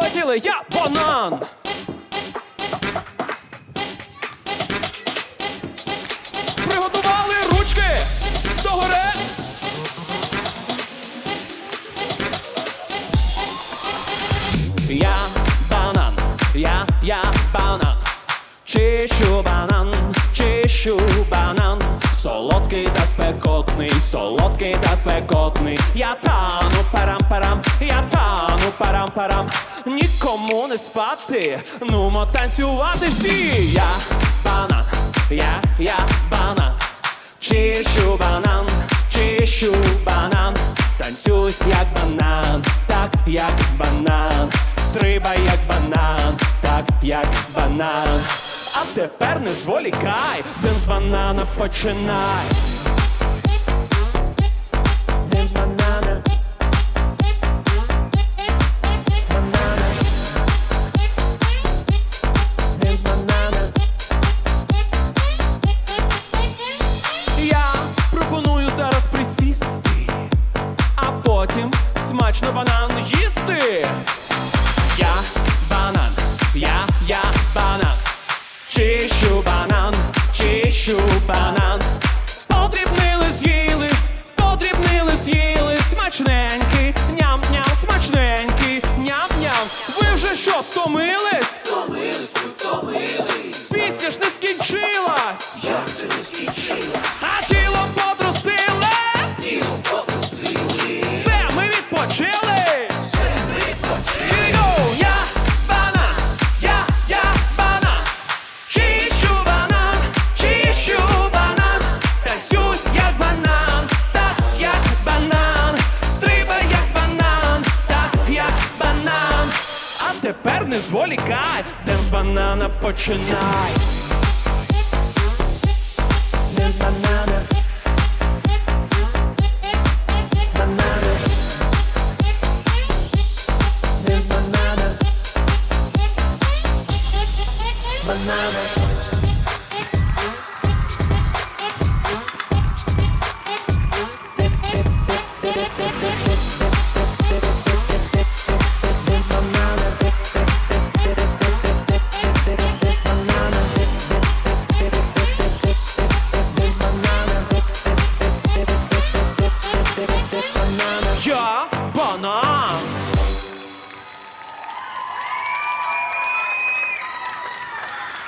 Полетіли, я банан. Приготували ручки догори. Я банан, я, я банан. Чищу банан, чищу спекотний, солодкий та спекотний. Я тану парам-парам, я тану парам-парам. Нікому не спати, нумо танцювати всі. Я банан, я, я банан. Чищу банан, чищу банан. Танцюй як банан, так як банан. Стрибай як банан, так як банан. А тепер не зволікай, день з банана починай. Я пропоную зараз присісти, а потім смачно банан їсти. Я банан, я, я банан. Чищу банан, чищу банан. como eu. Не зволікай, день з банана починай. День з банана. Банана. День з банана. Банана.